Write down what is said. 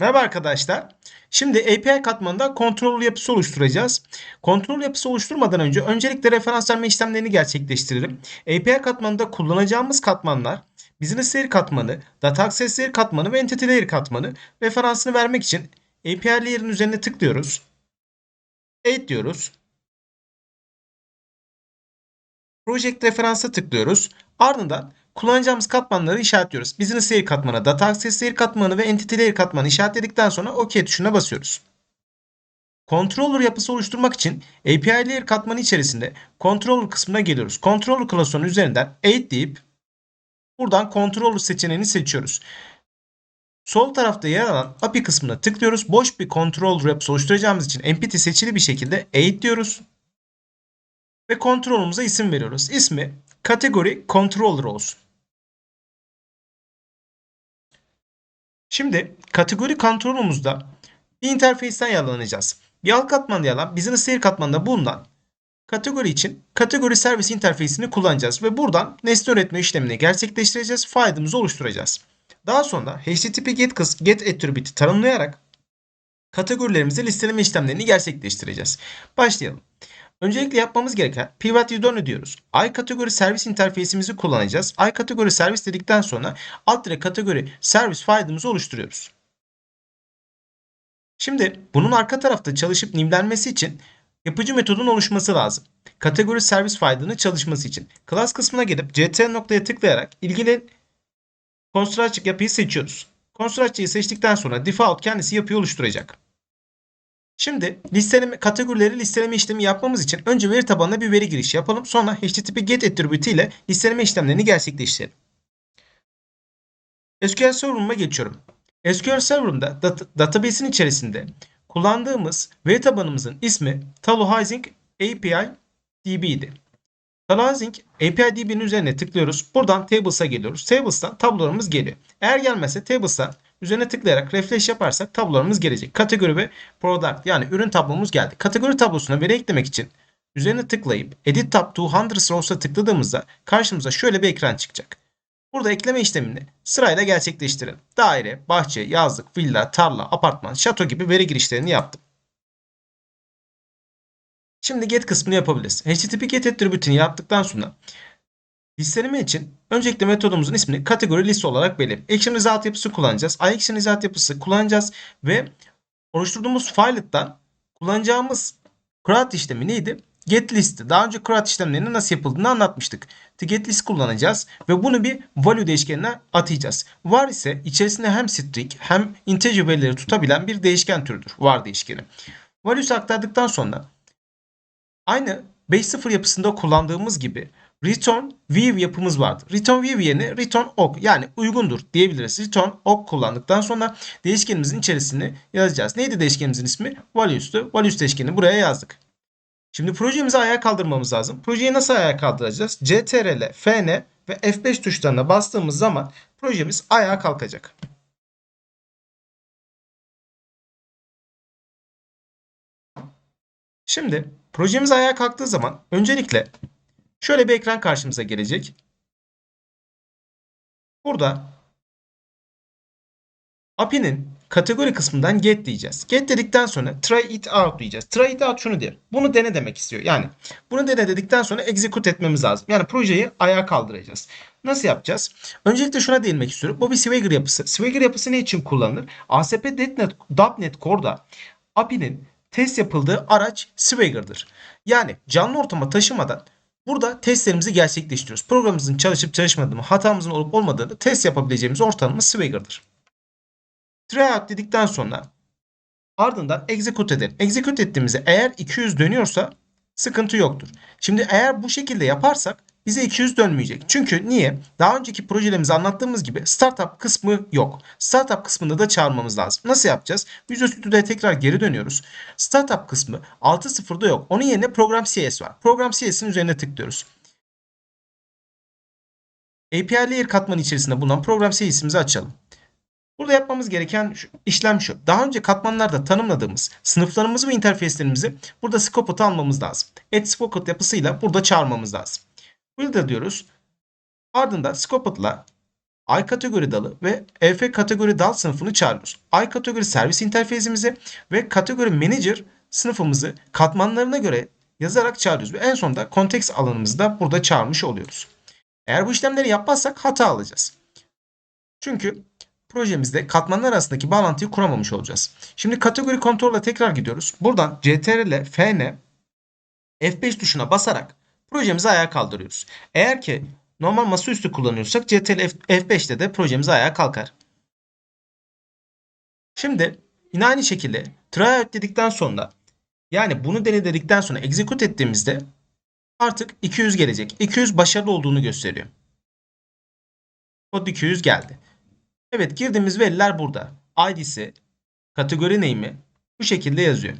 Merhaba arkadaşlar. Şimdi API katmanında kontrol yapısı oluşturacağız. Kontrol yapısı oluşturmadan önce öncelikle referans verme işlemlerini gerçekleştirelim. API katmanında kullanacağımız katmanlar Business Layer katmanı, Data Access Layer katmanı ve Entity Layer katmanı. Referansını vermek için API Layer'ın üzerine tıklıyoruz. Add diyoruz. Project referansa tıklıyoruz. Ardından kullanacağımız katmanları işaretliyoruz. Business Layer katmanı, Data Access Layer katmanı ve Entity Layer katmanı işaretledikten sonra OK tuşuna basıyoruz. Controller yapısı oluşturmak için API Layer katmanı içerisinde Controller kısmına geliyoruz. Controller klasörünün üzerinden Add deyip buradan Controller seçeneğini seçiyoruz. Sol tarafta yer alan API kısmına tıklıyoruz. Boş bir Controller yapısı oluşturacağımız için Entity seçili bir şekilde Add diyoruz. Ve kontrolümüze isim veriyoruz. İsmi kategori controller olsun. Şimdi kategori kontrolümüzde bir interfeysten yararlanacağız. Bir alt katmanda yer alan business layer katmanında bulunan kategori için kategori servis interfeysini kullanacağız ve buradan nesne üretme işlemini gerçekleştireceğiz. Faydamızı oluşturacağız. Daha sonra HTTP get, get attribute'i tanımlayarak kategorilerimizi listeleme işlemlerini gerçekleştireceğiz. Başlayalım. Öncelikle yapmamız gereken pivot return diyoruz. I kategori servis interfeysimizi kullanacağız. I kategori servis dedikten sonra alt dire kategori servis faydamızı oluşturuyoruz. Şimdi bunun arka tarafta çalışıp nimlenmesi için yapıcı metodun oluşması lazım. Kategori servis faydanın çalışması için. Class kısmına gelip ctr noktaya tıklayarak ilgili constructor yapıyı seçiyoruz. Constructor'ı seçtikten sonra default kendisi yapıyı oluşturacak. Şimdi listeleme kategorileri listeleme işlemi yapmamız için önce veri tabanına bir veri girişi yapalım. Sonra HTTP GET attribute ile listeleme işlemlerini gerçekleştirelim. SQL Server'ıma geçiyorum. SQL Server'ımda dat database'in içerisinde kullandığımız veri tabanımızın ismi Talohazing API DB idi. Talohazing API DB'nin üzerine tıklıyoruz. Buradan Tables'a geliyoruz. Tables'tan tablolarımız geliyor. Eğer gelmezse Tables'tan Üzerine tıklayarak refresh yaparsak tablolarımız gelecek. Kategori ve product yani ürün tablomuz geldi. Kategori tablosuna veri eklemek için üzerine tıklayıp edit tab 200 rows'a tıkladığımızda karşımıza şöyle bir ekran çıkacak. Burada ekleme işlemini sırayla gerçekleştirelim. Daire, bahçe, yazlık, villa, tarla, apartman, şato gibi veri girişlerini yaptım. Şimdi get kısmını yapabiliriz. HTTP get attribute'ini yaptıktan sonra Listeleme için öncelikle metodumuzun ismini kategori liste olarak belirleyelim. Action result yapısı kullanacağız. Action result yapısı kullanacağız ve oluşturduğumuz file'dan kullanacağımız create işlemi neydi? Get listi. Daha önce create işlemlerinin nasıl yapıldığını anlatmıştık. Get list kullanacağız ve bunu bir value değişkenine atayacağız. Var ise içerisinde hem string hem integer verileri tutabilen bir değişken türüdür. Var değişkeni. Value'su aktardıktan sonra aynı 5.0 yapısında kullandığımız gibi return view yapımız vardı. Return view yerine return ok yani uygundur diyebiliriz. Return ok kullandıktan sonra değişkenimizin içerisini yazacağız. Neydi değişkenimizin ismi? Values'tu. Values değişkenini buraya yazdık. Şimdi projemizi ayağa kaldırmamız lazım. Projeyi nasıl ayağa kaldıracağız? CTRL, FN ve F5 tuşlarına bastığımız zaman projemiz ayağa kalkacak. Şimdi projemiz ayağa kalktığı zaman öncelikle Şöyle bir ekran karşımıza gelecek. Burada API'nin kategori kısmından get diyeceğiz. Get dedikten sonra try it out diyeceğiz. Try it out şunu diyor. Bunu dene demek istiyor. Yani bunu dene dedikten sonra execute etmemiz lazım. Yani projeyi ayağa kaldıracağız. Nasıl yapacağız? Öncelikle şuna değinmek istiyorum. Bu bir Swagger yapısı. Swagger yapısı ne için kullanılır? ASP.NET Core'da API'nin test yapıldığı araç Swagger'dır. Yani canlı ortama taşımadan Burada testlerimizi gerçekleştiriyoruz. Programımızın çalışıp çalışmadığını, hatamızın olup olmadığını test yapabileceğimiz ortamımız Swagger'dır. Tryout dedikten sonra ardından execute edelim. Execute ettiğimizde eğer 200 dönüyorsa sıkıntı yoktur. Şimdi eğer bu şekilde yaparsak bize 200 dönmeyecek. Çünkü niye? Daha önceki projelerimizde anlattığımız gibi startup kısmı yok. Startup kısmında da çağırmamız lazım. Nasıl yapacağız? Visual Studio'ya tekrar geri dönüyoruz. Startup kısmı 6.0'da yok. Onun yerine program CS var. Program CS'in üzerine tıklıyoruz. API Layer katmanı içerisinde bulunan program CS'imizi açalım. Burada yapmamız gereken şu, işlem şu. Daha önce katmanlarda tanımladığımız sınıflarımızı ve interface'lerimizi burada scope'u almamız lazım. Add scope yapısıyla burada çağırmamız lazım. Builder diyoruz. Ardından Scope'la I kategori dalı ve EF kategori dal sınıfını çağırıyoruz. I kategori servis interfezimizi ve kategori manager sınıfımızı katmanlarına göre yazarak çağırıyoruz. Ve en sonunda context alanımızı da burada çağırmış oluyoruz. Eğer bu işlemleri yapmazsak hata alacağız. Çünkü projemizde katmanlar arasındaki bağlantıyı kuramamış olacağız. Şimdi kategori kontrolle tekrar gidiyoruz. Buradan CTRL, FN, F5 tuşuna basarak projemizi ayağa kaldırıyoruz. Eğer ki normal masaüstü kullanıyorsak CTRL F5'te de projemiz ayağa kalkar. Şimdi yine aynı şekilde try out dedikten sonra yani bunu dene dedikten sonra execute ettiğimizde artık 200 gelecek. 200 başarılı olduğunu gösteriyor. Kod 200 geldi. Evet girdiğimiz veriler burada. ID'si, kategori name'i bu şekilde yazıyor.